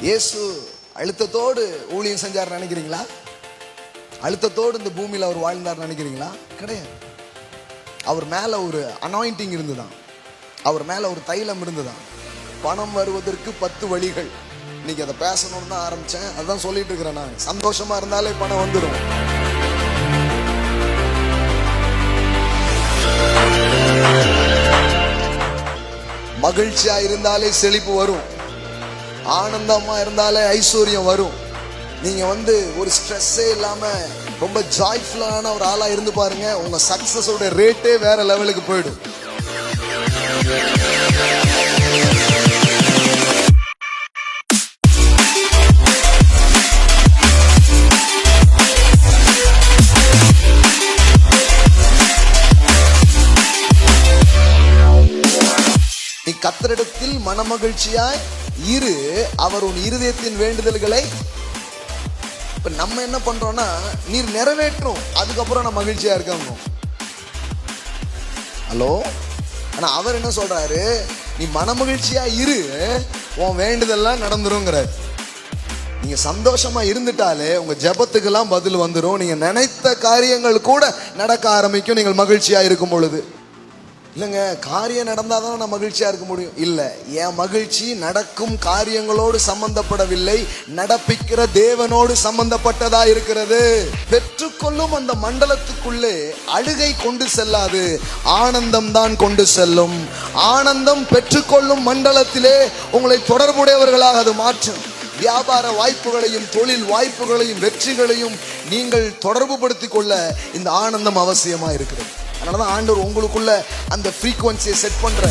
இயேசு அழுத்தத்தோடு ஊழியம் செஞ்சார் நினைக்கிறீங்களா? அழுத்தத்தோடு இந்த பூமியில் அவர் வாழ்ந்தார் நினைக்கிறீங்களா? கிடையாது. அவர் மேலே ஒரு அனாயிண்டிங் இருந்துதான். அவர் மேலே ஒரு தைலம் இருந்துதான். பணம் வருவதற்கு பத்து வழிகள். இன்னைக்கு அதை பேசணும்னு தான் ஆரம்பித்தேன் அதான் சொல்லிட்டு இருக்கிறேன் நான். சந்தோஷமா இருந்தாலே பணம் வந்துடும் மகிழ்ச்சியா இருந்தாலே செழிப்பு வரும். ஆனந்தமா இருந்தாலே ஐஸ்வர்யம் வரும். நீங்க வந்து ஒரு ஸ்ட்ரெஸ்ஸே இல்லாம ரொம்ப ஜாய்ஃபுல்லான ஒரு ஆளா இருந்து பாருங்க உங்க சக்சஸோட ரேட்டே வேற லெவலுக்கு போயிடும். நீ கத்தரிடத்தில் மனமகிழ்ச்சியாய் இரு அவர் உன் இருதயத்தின் வேண்டுதல்களை இப்ப நம்ம என்ன பண்றோம்னா நீர் நிறைவேற்றும். அதுக்கப்புறம் நான் மகிழ்ச்சியா இருக்காங்க. ஹலோ? ஆனா அவர் என்ன சொல்றாரு? நீ மனமகிழ்ச்சியாக இரு உன் வேண்டுதல்லாம் நடந்துருங்கிறார். நீங்க சந்தோஷமா இருந்துட்டாலே உங்க ஜெபத்துக்கெல்லாம் பதில் வந்துடும் நீங்க நினைத்த காரியங்கள் கூட நடக்க ஆரம்பிக்கும். நீங்கள் மகிழ்ச்சியா இருக்கும் பொழுது. இல்லைங்க காரியம் நடந்தாதான் நான் மகிழ்ச்சியாக இருக்க முடியும். இல்லை என் மகிழ்ச்சி நடக்கும் காரியங்களோடு சம்பந்தப்படவில்லை நடப்பிக்கிற தேவனோடு சம்பந்தப்பட்டதா இருக்கிறது. பெற்றுக்கொள்ளும் அந்த மண்டலத்துக்குள்ளே அழுகை கொண்டு செல்லாது ஆனந்தம் தான் கொண்டு செல்லும். ஆனந்தம் பெற்றுக்கொள்ளும் மண்டலத்திலே உங்களை தொடர்புடையவர்களாக அது மாற்றும். வியாபார வாய்ப்புகளையும் தொழில் வாய்ப்புகளையும் வெற்றிகளையும் நீங்கள் தொடர்பு படுத்திக் கொள்ள இந்த ஆனந்தம் அவசியமாக இருக்கிறது. அதனால தான் ஆண்டவர் உங்களுக்குள்ள அந்த ஃப்ரீக்குவன்சியை செட் பண்ணுற